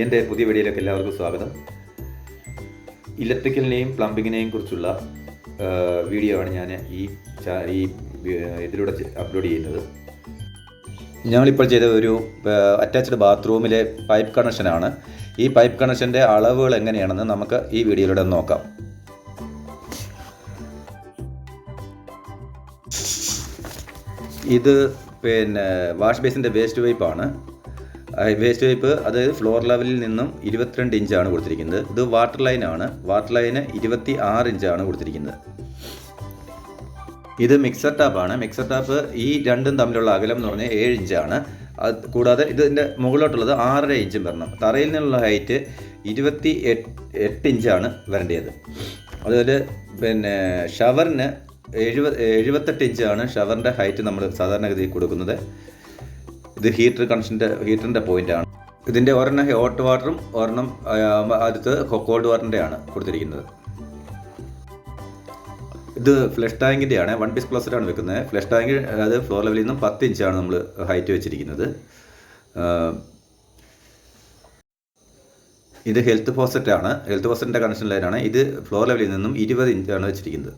എന്റെ പുതിയ വീഡിയോയിലേക്ക് എല്ലാവർക്കും സ്വാഗതം. ഇലക്ട്രിക്കലിനെയും പ്ലംബിങ്ങിനെയും കുറിച്ചുള്ള വീഡിയോ ആണ് ഞാൻ ഈ ഈ ഇതിലൂടെ അപ്ലോഡ് ചെയ്യുന്നത്. ഞങ്ങളിപ്പോൾ ചെയ്ത ഒരു അറ്റാച്ച്ഡ് ബാത്റൂമിലെ പൈപ്പ് കണക്ഷനാണ് ഈ പൈപ്പ് കണക്ഷന്റെ അളവുകൾ എങ്ങനെയാണെന്ന് നമുക്ക് ഈ വീഡിയോയിലൂടെ നോക്കാം. ഇത് പിന്നെ വാഷ് ബേസിന്റെ വേസ്റ്റ് പൈപ്പാണ്. വേസ്റ്റ് പൈപ്പ് അതായത് ഫ്ലോർ ലെവലിൽ നിന്നും ഇരുപത്തിരണ്ട് ഇഞ്ചാണ് കൊടുത്തിരിക്കുന്നത്. ഇത് വാട്ടർ ലൈനാണ് വാട്ടർ ലൈന് ഇരുപത്തി ആറ് ഇഞ്ചാണ് കൊടുത്തിരിക്കുന്നത്. ഇത് മിക്സർ ടാപ്പാണ് മിക്സർ ടാപ്പ് ഈ രണ്ടും തമ്മിലുള്ള അകലം എന്ന് പറഞ്ഞാൽ ഏഴ് ഇഞ്ചാണ് അത് കൂടാതെ ഇതിന്റെ മുകളിലോട്ടുള്ളത് ആറര ഇഞ്ചും വരണം. തറയിൽ നിന്നുള്ള ഹൈറ്റ് ഇരുപത്തി എട്ട് ഇഞ്ചാണ് വരേണ്ടത്. അതുപോലെ പിന്നെ ഷവറിന് എഴുപത് എഴുപത്തെട്ട് ഇഞ്ചാണ് ഷവറിന്റെ ഹൈറ്റ് നമ്മൾ സാധാരണഗതിയിൽ കൊടുക്കുന്നത്. ഇത് ഹീറ്റർ കണക്ഷന്റെ ഹീറ്ററിന്റെ പോയിന്റാണ് ഇതിന്റെ ഒരെണ്ണം ഹോട്ട് വാട്ടറും ഒരെണ്ണം അടുത്ത് കോൾഡ് വാട്ടറിന്റെയാണ് കൊടുത്തിരിക്കുന്നത്. ഇത് ഫ്ലഷ് ടാങ്കിന്റെ ആണ്. വൺ പീസ് ക്ലോസറ്റാണ് വെക്കുന്നത്. ഫ്ലഷ് ടാങ്ക് അതായത് ഫ്ലോർ ലെവലിൽ നിന്നും പത്ത് ഇഞ്ചാണ് നമ്മൾ ഹൈറ്റ് വെച്ചിരിക്കുന്നത്. ഇത് ഹെൽത്ത് ഫോസറ്റാണ് ഹെൽത്ത് ഫോസറ്റിന്റെ കണക്ഷൻ ലൈനാണ് ഇത് ഫ്ലോർ ലെവലിൽ നിന്നും ഇരുപത് ഇഞ്ചാണ് വെച്ചിരിക്കുന്നത്.